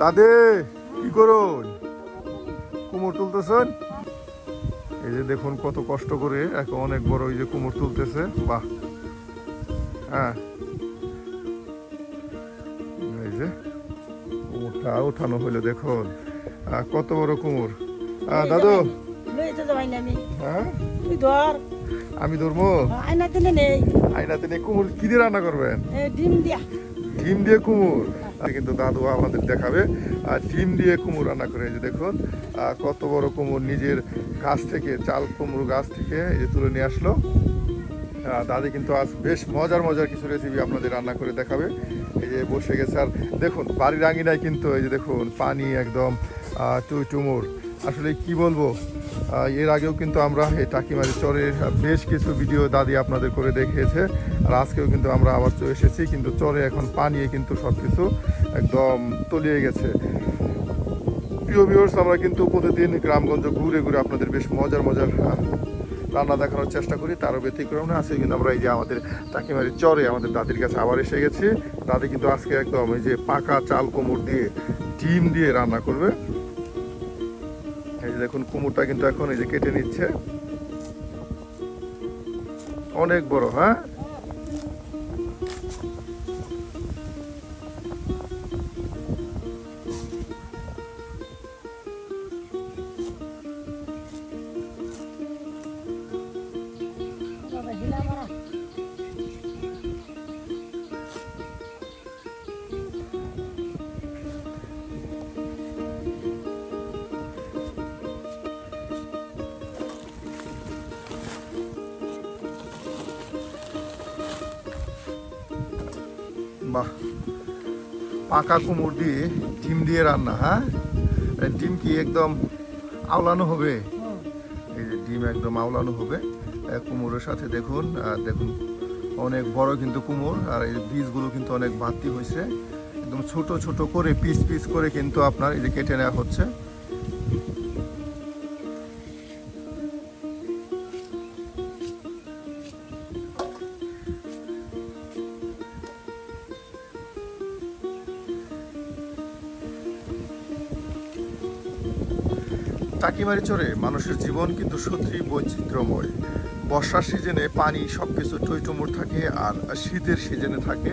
দাদে কি করুন? কুমোর তুলতেছেন? এই যে দেখুন কত কষ্ট করে এক অনেক বড় এই যে কুমোর তুলতেছে। বাহ। হ্যাঁ। এই যে কুমোরটা উঠানো হলো দেখুন। কত বড় কুমোর। দাদু। আমি হ্যাঁ? আমি ধরবো? আয়না দিনে নেই আইনাতে নিয়ে কুমোর কি দিয়ে রান্না করবেন? ডিম দিয়া। ডিম দিয়ে কুমুর। কিন্তু দাদু আমাদের দেখাবে। আর ডিম দিয়ে কুমুর রান্না করে যে দেখুন কত বড় কুমুর নিজের গাছ থেকে, চাল কুমড়ো গাছ থেকে যে তুলে নিয়ে আসলো। দাদি কিন্তু আজ বেশ মজার মজার কিছু রেসিপি আপনাদের রান্না করে দেখাবে। এই যে বসে গেছে, আর দেখুন, বাড়ির আঙিনায় কিন্তু এই যে দেখুন, পানি একদম টুমুর। আসলে কি বলব এর আগেও কিন্তু আমরা এই টাকিমারি চরের বেশ কিছু ভিডিও দাদি আপনাদের করে দেখিয়েছে। আর আজকেও কিন্তু আমরা আবার চলে এসেছি, কিন্তু চরে এখন পানিয়ে কিন্তু সব কিছু একদম তলিয়ে গেছে। প্রিয় ভিউয়ার্স আমরা কিন্তু প্রতিদিন গ্রামগঞ্জ ঘুরে ঘুরে আপনাদের বেশ মজার মজার রান্না দেখানোর চেষ্টা করি তারও ব্যতিক্রম না আজকে কিন্তু আমরা এই যে আমাদের টাকিমারি চরে আমাদের দাদির কাছে আবার এসে গেছি। দাদি কিন্তু আজকে একদম এই যে পাকা চাল কোমর দিয়ে ডিম দিয়ে রান্না করবে। এই যে দেখুন, কুমড়টা কিন্তু এখন এই যে কেটে নিচ্ছে। অনেক বড় হ্যাঁ? বাহ। পাকা কুমড় দিয়ে ডিম দিয়ে রান্না হ্যাঁ? ডিম কি একদম আওলানো হবে? এই যে ডিম একদম আওলানো হবে। কুমোরের সাথে দেখুন দেখুন, অনেক বড় কিন্তু কুমোর, আর এই বীজগুলো কিন্তু অনেক বাড়তি হয়েছে। একদম ছোট ছোট করে, পিস পিস করে কিন্তু আপনার এই যে কেটে নেওয়া হচ্ছে। টাকিমারি চড়ে মানুষের জীবন কিন্তু সত্যি বৈচিত্র্যময়। বর্ষার সিজনে পানি সব কিছু টইটুমুর থাকে আর শীতের সিজনে থাকে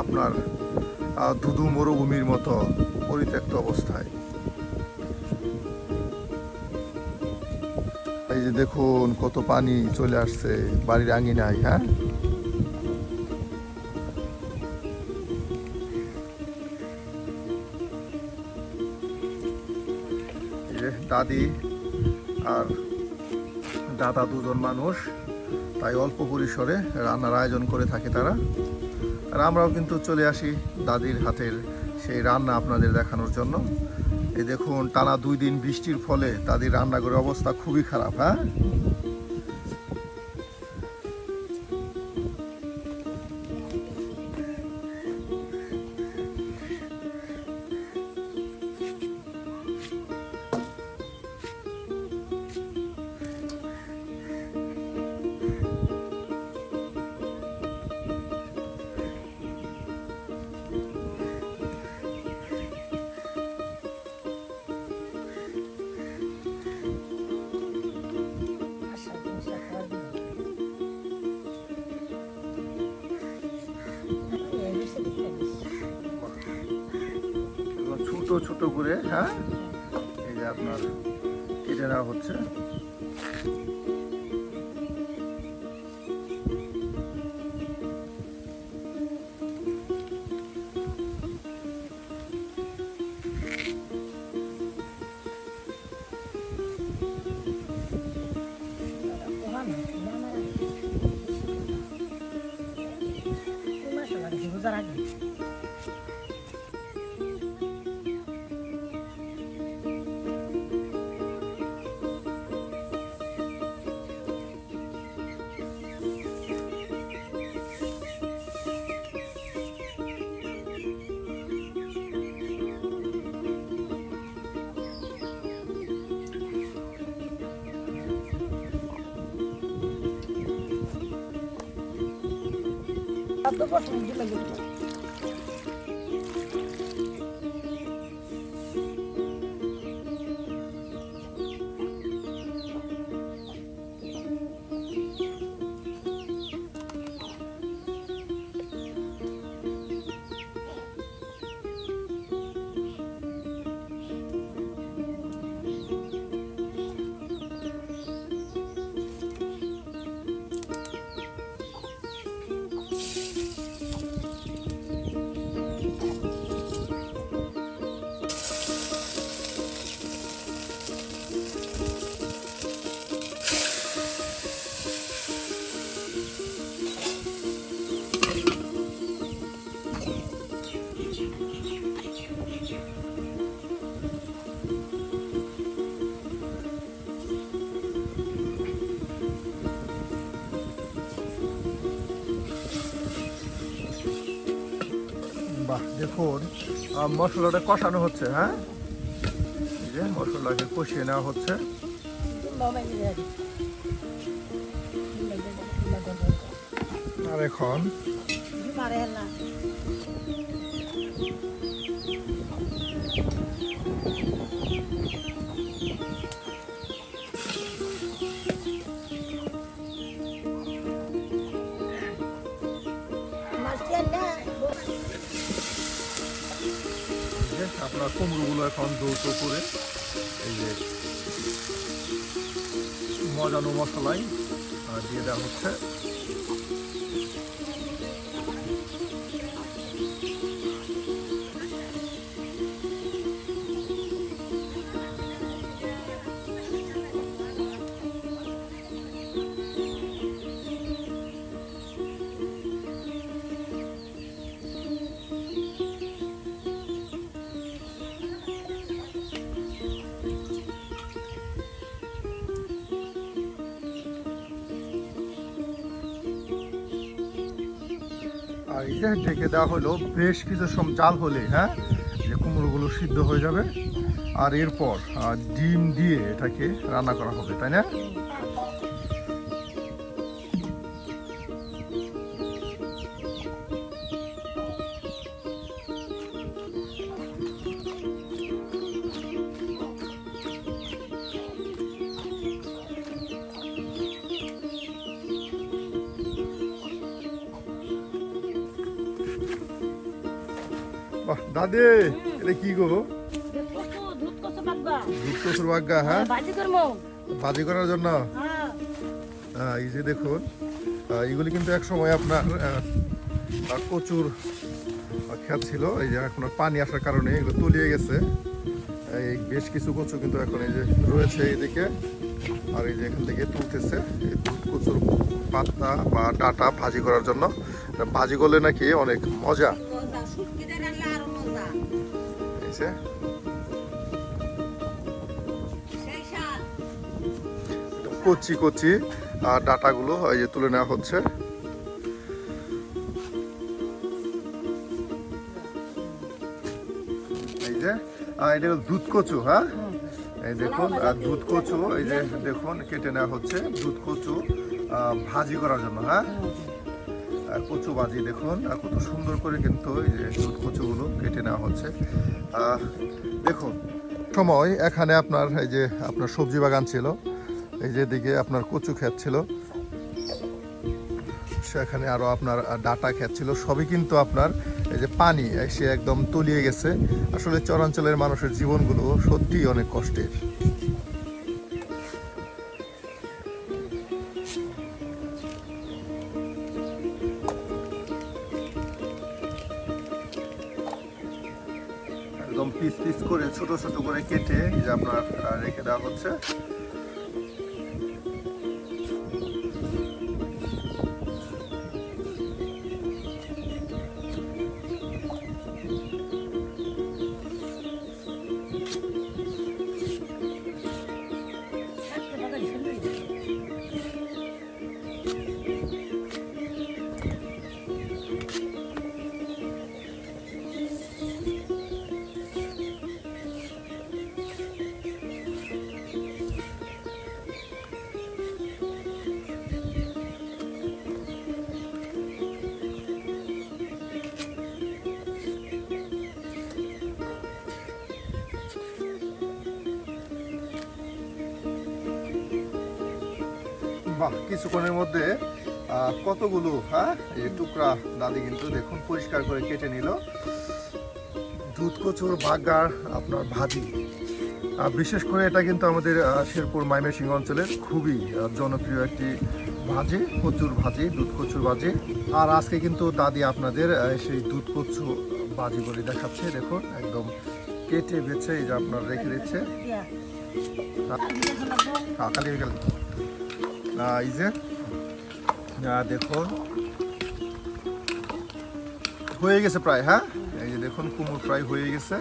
আপনার ধুধু মরুভূমির মতো পরিত্যক্ত অবস্থায়। এই যে দেখুন কত পানি চলে আসছে, বাড়ির আঙিনায় হ্যাঁ? দাদি আর দাদা দুজন মানুষ, তাই অল্প পরিসরে রান্নার আয়োজন করে থাকে তারা। আর আমরাও কিন্তু চলে আসি দাদির হাতের সেই রান্না আপনাদের দেখানোর জন্য। এই দেখুন, টানা দুই দিন বৃষ্টির ফলে দাদির রান্নাঘরের অবস্থা খুবই খারাপ হ্যাঁ? ছোট করে হ্যাঁ? এই যে আপনার কেটে নেওয়া হচ্ছে। পোহা না, আহ, মশলাটা কষানো হচ্ছে হ্যাঁ? যে মশলাকে কষিয়ে নেওয়া হচ্ছে। আর এখন আপনার কুমড়োগুলো এখন দ্রুত করে এই যে মজানো মশলাই দিয়ে দেওয়া হচ্ছে। আর এটা ঢেকে দেওয়া হলো, বেশ কিছু সম জাল হলে হ্যাঁ? যে কুমড়োগুলো সিদ্ধ হয়ে যাবে। আর এরপর ডিম দিয়ে এটাকে রান্না করা হবে, তাই না? দাদি এটা কি গো? দুধ বাগবা বাগ্গা হ্যাঁ? ভাজি করার জন্য? হ্যাঁ এই যে দেখুন এগুলি কিন্তু এক সময় আপনার প্রচুর খেত ছিল, এই যে এখন পানি আসার কারণে এগুলো তলিয়ে গেছে। এই বেশ কিছু কচু কিন্তু এখন এই যে রয়েছে এইদিকে আর এই যে এখান থেকে তুলতেছে কচুর পাতা বা ডাটা ভাজি করার জন্য। ভাজি করলে নাকি অনেক মজা। সাল কচি কচি, আর ডাটাগুলো এই যে তুলে নেওয়া হচ্ছে। এই যে এটা দুধ কচু হ্যাঁ? এই দেখুন, আর দুধ কচু, এই যে দেখুন, কেটে নেওয়া হচ্ছে দুধ কচু ভাজি করার জন্য হ্যাঁ? আর কচু ভাজি দেখুন, আর কত সুন্দর করে কিন্তু এই যে দুধ কচুগুলো কেটে নেওয়া হচ্ছে। দেখুন, সময়, এখানে আপনার এই যে আপনার সবজি বাগান ছিল, এই যে দিকে আপনার কচু ক্ষেত ছিল, সেখানে আরও আপনার ডাটা ক্ষেত ছিল, সবই কিন্তু আপনার এই যে পানি, এসে একদম তলিয়ে গেছে। আসলে চরাঞ্চলের মানুষের জীবনগুলো সত্যিই অনেক কষ্টের। একদম পিস পিস করে ছোট ছোট করে কেটে এই যে আপনার রেখে দেওয়া হচ্ছে। বাহ কিছুক্ষণের মধ্যে কতগুলো হ্যাঁ এই টুকরা দাদি কিন্তু দেখুন পরিষ্কার করে কেটে নিল। দুধ কচুর বাগার আপনার ভাজি। বিশেষ করে এটা কিন্তু আমাদের শেরপুর ময়মনসিংহ অঞ্চলের খুবই জনপ্রিয় একটি ভাজি কচুর ভাজি দুধ কচুর ভাজি। আর আজকে কিন্তু দাদি আপনাদের সেই দুধ কচু ভাজি করে দেখাচ্ছে। দেখুন একদম কেটে বেছে এই যে আপনার রেখে দিচ্ছে। খালি আহ, এই যে দেখুন। হয়ে গেছে প্রায় হ্যাঁ? এই যে দেখুন কুমড়ো প্রায় হয়ে গেছে।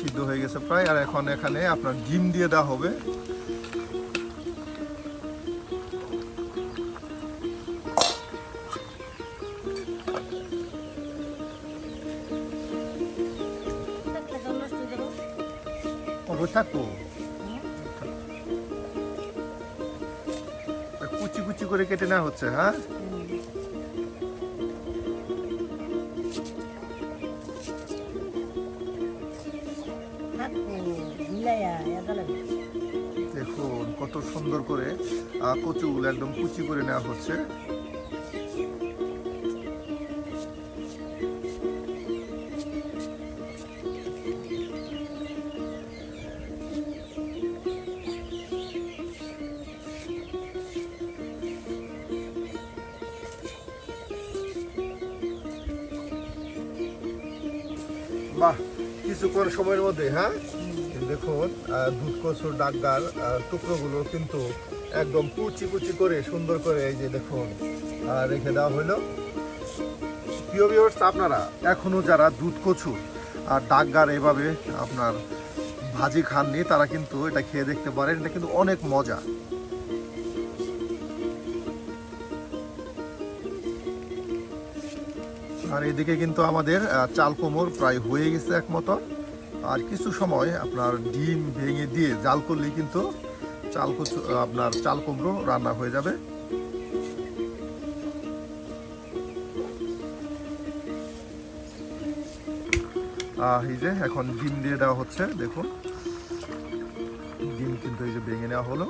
সিদ্ধ হয়ে গেছে প্রায়। আর এখন এখানে আপনার ডিম দিয়ে দেওয়া হবে। থাকব কেটে নেওয়া হচ্ছে হ্যাঁ? দেখুন কত সুন্দর করে কচুগুলো একদম কুচি করে নেওয়া হচ্ছে। কিছুক্ষণ হ্যাঁ? দেখুন দুধ কচুর ডাকগার টুকরোগুলো কিন্তু একদম কুচি কুচি করে সুন্দর করে এই যে দেখুন রেখে দেওয়া হলো। প্রিয় ভিউয়ার্স আপনারা এখনও যারা দুধ কচু আর ডাকগার এভাবে আপনার ভাজি খাননি, তারা কিন্তু এটা খেয়ে দেখতে পারেন। এটা কিন্তু অনেক মজা। আর এদিকে কিন্তু আমাদের চাল কোমর প্রায় হয়ে গেছে এক মতন আর কিছু সময় আপনার ডিম ভেঙে দিয়ে জাল করলেই কিন্তু চাল কচু, আপনার চাল কুমড়ো রান্না হয়ে যাবে। এই যে এখন ডিম দিয়ে দেওয়া হচ্ছে, দেখুন। ডিম কিন্তু এই যে ভেঙে নেওয়া হলো।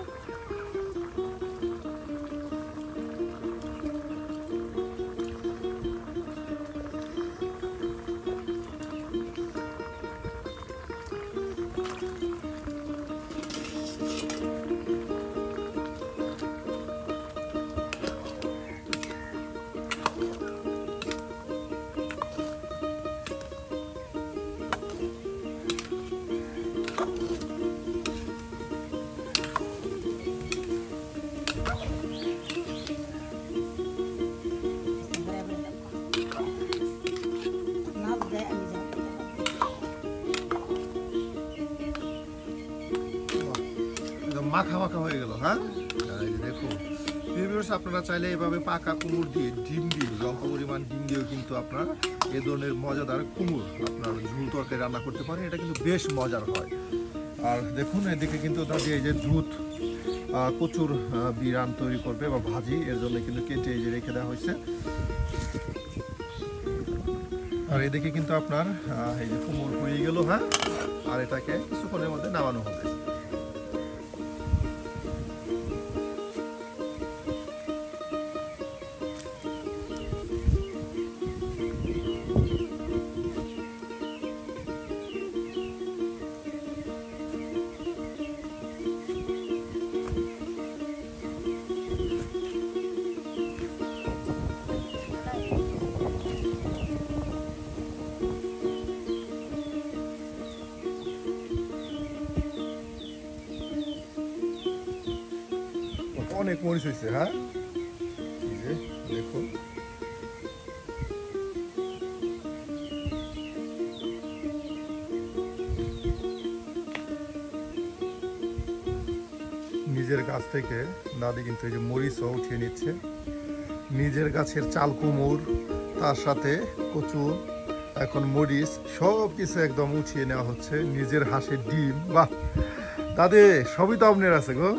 মাখা মাখা হয়ে গেল হ্যাঁ? ভিউয়ার্স আপনারা চাইলে এভাবে পাকা কুমড় দিয়ে ডিম দিয়ে অল্প পরিমাণ ডিম দিয়েও কিন্তু আপনার এ ধরনের মজাদার কুমড় আপনার ঝুল তরকারি রান্না করতে পারেন, এটা কিন্তু বেশ মজার হয়। আর দেখুন, এদিকে কিন্তু তাদের এই যে দুধ কচুর বিরান তৈরি করবে বা ভাজি, এর জন্য কিন্তু কেটে এই যে রেখে দেওয়া হয়েছে। আর এদিকে কিন্তু আপনার এই যে কুমড় হয়ে গেল হ্যাঁ? আর এটাকে কিছুক্ষণের মধ্যে নামানো হবে। মরিচ হয়েছে হ্যাঁ? দেখুন নিজের গাছ থেকে দাদি কিন্তু এই যে মরিচও উঠিয়ে নিচ্ছে। নিজের গাছের চাল কুমড় তার সাথে কচু এখন মরিচ, সব কিছু একদম উঠিয়ে নেওয়া হচ্ছে। নিজের হাঁসের ডিম, বাহ! দাদে, সবই তো আপনার আছে গো।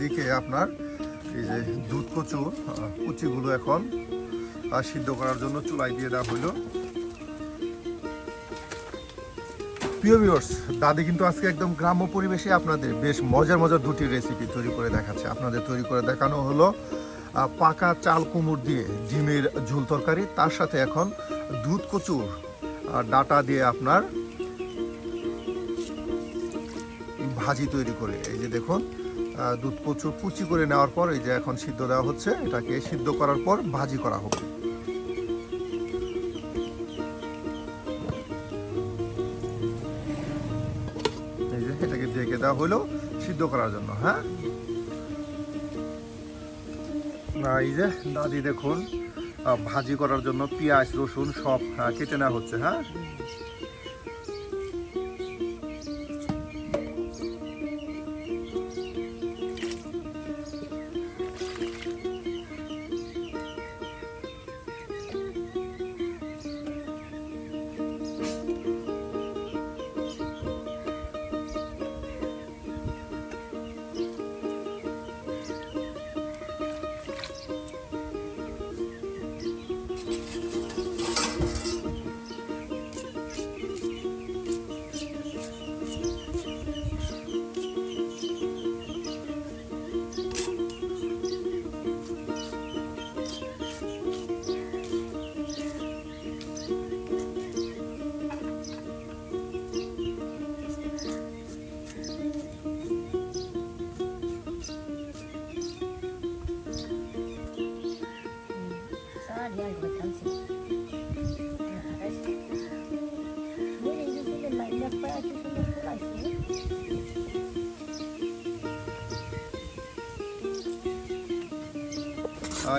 এদিকে আপনার এই যে দুধ কচু কুচিগুলো এখন সিদ্ধ করার জন্য চুলাই দিয়ে দেওয়া হলো প্রিয় ভিউয়ার্স দাদি কিন্তু আজকে একদম গ্রাম্য পরিবেশে আপনাদের বেশ মজার মজার দুটি রেসিপি তৈরি করে দেখাচ্ছে। আপনাদের তৈরি করে দেখানো হলো পাকা চাল কুমড় দিয়ে ডিমের ঝোল তরকারি, তার সাথে এখন দুধ কচুর ডাটা দিয়ে আপনার ভাজি তৈরি করে। এই যে দেখুন দুধ প্রচুর কুচি করে নেওয়ার পর এই যে এখন সিদ্ধ দেওয়া হচ্ছে এটাকে সিদ্ধ করার পর ভাজি করা হবে। এটাকে ঢেকে দেওয়া হলো সিদ্ধ করার জন্য হ্যাঁ? এই যে দাদি দেখুন ভাজি করার জন্য পেঁয়াজ রসুন সব আহ, কেটে নেওয়া হচ্ছে হ্যাঁ?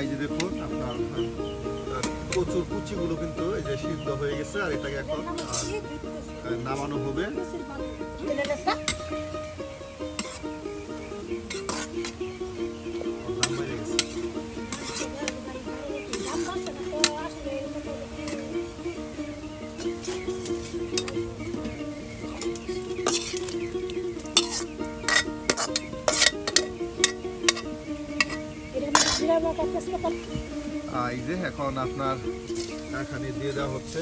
এই যে দেখুন, আপনার প্রচুর কুচিগুলো কিন্তু এই যে সিদ্ধ হয়ে গেছে আর এটাকে এখন নামানো হবে। এই যে এখন আপনার এখানে দিয়ে দেওয়া হচ্ছে।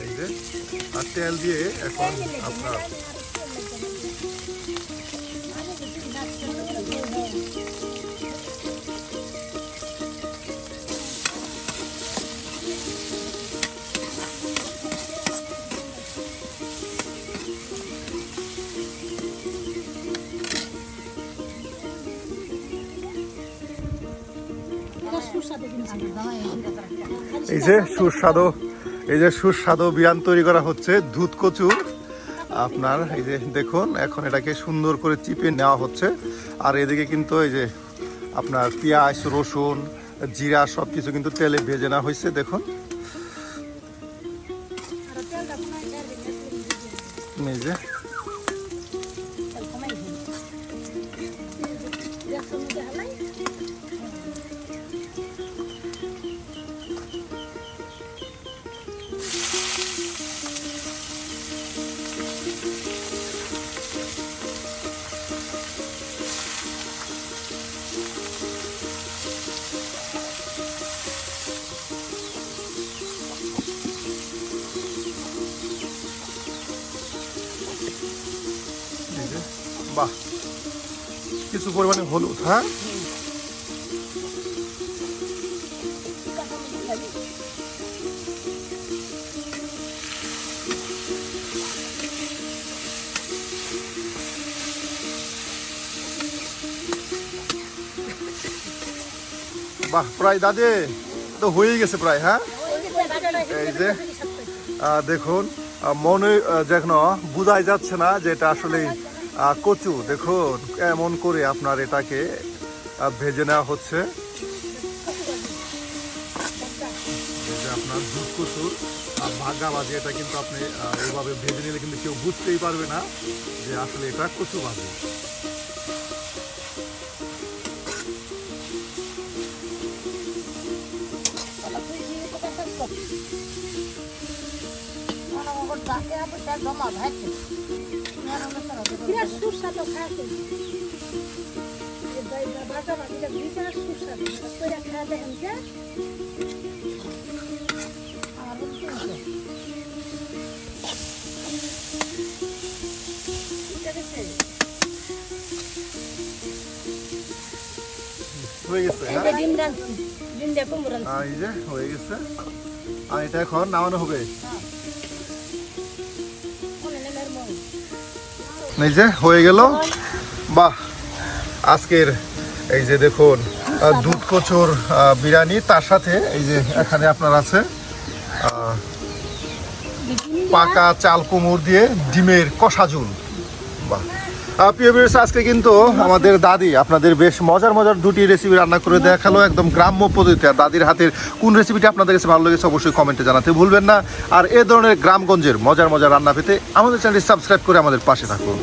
এই যে আর তেল দিয়ে এখন আপনার এই যে সুস্বাদু, এই যে সুস্বাদু বিয়ান তৈরি করা হচ্ছে, দুধ কচুর। আপনার এই যে দেখুন, এখন এটাকে সুন্দর করে চিপে নেওয়া হচ্ছে। আর এদিকে কিন্তু এই যে আপনার পেঁয়াজ, রসুন, জিরা সব কিছু কিন্তু তেলে ভেজে নেওয়া হয়েছে, দেখুন। এই যে বাহ, কিছু পরিমাণে হলুদ হ্যাঁ? বাহ, প্রায় দাদে, তো হয়ে গেছে প্রায় হ্যাঁ? এই যে দেখুন মনে যেন বোঝাই যাচ্ছে না যে এটা আসলে কচু দেখুন এমন করে আপনার এটাকে ভেজে নেওয়া হচ্ছে। আপনার দুধ কচুর ভাগা ভাজি এটা কিন্তু আপনি আহ, এইভাবে ভেজে নিলে কিন্তু কেউ বুঝতেই পারবে না যে আসলে এটা কচু জমা ভাইছে বিরাট সুস্বাদু খাইতে বাটা বাটিটা বিরাট সুস্বাদু করে খাওয়া দেখেন যে আমার বলতে হচ্ছে ঠিক আছে হয়ে গেছে। হ্যাঁ ডিম হয়ে গেছে আর এটা এখন নামানো হবে। যে, হয়ে গেল। বাহ, আজকের এই যে দেখুন দুধ কচুর বিরিয়ানি, তার সাথে এই যে এখানে আপনার আছে পাকা চাল কুমড় দিয়ে ডিমের কষা ঝুল। বাহ। প্রিয় বিয়ার্স আজকে কিন্তু আমাদের দাদি, আপনাদের বেশ মজার মজার দুটি রেসিপি রান্না করে দেখাল, একদম গ্রাম্য পদ্ধতিতে। আর দাদির হাতের কোন রেসিপিটি আপনাদের কাছে ভালো লেগেছে অবশ্যই কমেন্টে জানাতে ভুলবেন না। আর এ ধরনের গ্রামগঞ্জের মজার মজার রান্না পেতে আমাদের চ্যানেলটি সাবস্ক্রাইব করে আমাদের পাশে থাকুন।